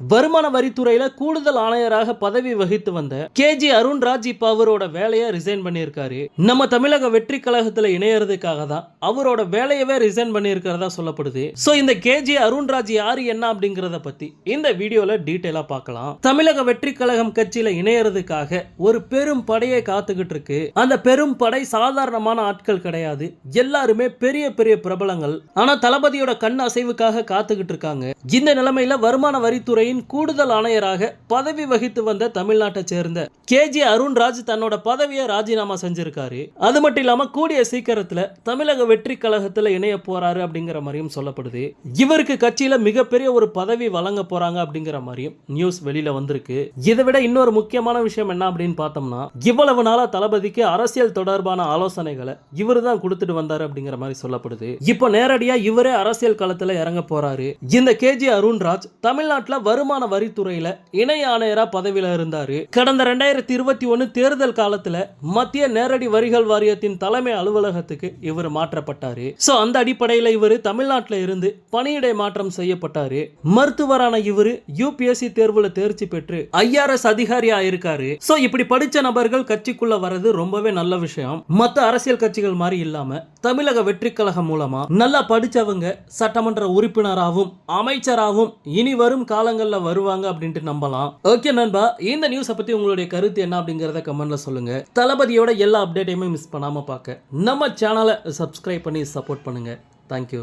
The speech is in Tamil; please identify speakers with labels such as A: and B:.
A: வருமான வரித்துறையில கூடுதல் ஆணையராக பதவி வகித்து வந்த கே ஜி அருண்ராஜ் இப்ப அவரோட வேலையை ரிசைன் பண்ணியிருக்காரு. நம்ம தமிழக வெற்றி கழகத்துல இணையறதுக்காக தான் அவரோட வேலையவே ரிசைன் பண்ணியிருக்கிறதா சொல்லப்படுது. சோ இந்த கே ஜி அருண்ராஜ் யாரு என்ன அப்படிங்கறத பத்தி இந்த வீடியோல டீட்டெயிலா பார்க்கலாம். தமிழக வெற்றி கழகம் கட்சியில இணையறதுக்காக ஒரு பெரும் படையை காத்துக்கிட்டு இருக்கு. அந்த பெரும் படை சாதாரணமான ஆட்கள் கிடையாது. எல்லாருமே பெரிய பெரிய பிரபலங்கள். ஆனா தளபதியோட கண் அசைவுக்காக காத்துக்கிட்டு இருக்காங்க. இந்த நிலைமையில வருமான வரித்துறை துறையின் கூடுதல் ஆணையராக பதவி வகித்து வந்த தமிழ்நாட்டை சேர்ந்த கே ஜி அருண்ராஜ் தன்னோட பதவியை ராஜினாமா செஞ்சிருக்காரு. அது மட்டும் இல்லாம கூடிய சீக்கிரத்துல தமிழக வெற்றி கழகத்துல இணைய போறாரு அப்படிங்கிற மாதிரியும் சொல்லப்படுது. இவருக்கு கட்சியில மிகப்பெரிய ஒரு பதவி வழங்க போறாங்க அப்படிங்கிற மாதிரியும் நியூஸ் வெளியில வந்திருக்கு. இதை விட இன்னொரு முக்கியமான விஷயம் என்ன அப்படின்னு பார்த்தோம்னா இவ்வளவு நாளா தளபதிக்கு அரசியல் தொடர்பான ஆலோசனைகளை இவர் தான் கொடுத்துட்டு வந்தாரு அப்படிங்கிற மாதிரி சொல்லப்படுது. இப்போ நேரடியா இவரே அரசியல் களத்துல இறங்க போறாரு. இந்த கேஜி அருண்ராஜ் தமிழ்நாட்டுல வருமான வரித்துறையில இணை ஆணையராக பதவியில் இருந்தார். கடந்த ரெண்டாயிரத்தி இருபத்தி ஒன்று தேர்தல் காலத்தில் மத்திய நேரடி வரிகள் வாரியத்தின் தலைமை அலுவலகத்துக்கு இவர் மாற்றப்பட்டார். ஸோ அந்த அடிப்படையில் இவர் தமிழ்நாட்டில் இருந்து பணியிடை மாற்றம் செய்யப்பட்டார். மருத்துவரான இவர் யூபிஎஸ்சி தேர்வில் தேர்ச்சி பெற்று ஐஆர்எஸ் அதிகாரியா இருக்காரு. ஸோ இப்படி படித்த நபர்கள் கட்சிக்குள்ள வர்றது ரொம்பவே நல்ல விஷயம். மற்ற அரசியல் கட்சிகள் மாதிரி இல்லாம தமிழக வெற்றி கழகம் மூலமா நல்லா படிச்சவங்க சட்டமன்ற உறுப்பினராகவும் அமைச்சராகவும் இனி வரும் காலங்கள் காலங்கள்ல வருவாங்க அப்படின்ட்டு நம்பலாம். ஓகே நண்பா இந்த நியூஸை பத்தி உங்களுடைய கருத்து என்ன அப்படிங்கிறத கமெண்ட்ல சொல்லுங்க. தளபதியோட எல்லா அப்டேட்டையுமே மிஸ் பண்ணாம பார்க்க. நம்ம சேனலை சப்ஸ்கிரைப் பண்ணி சப்போர்ட் பண்ணுங்க. தேங்க்யூ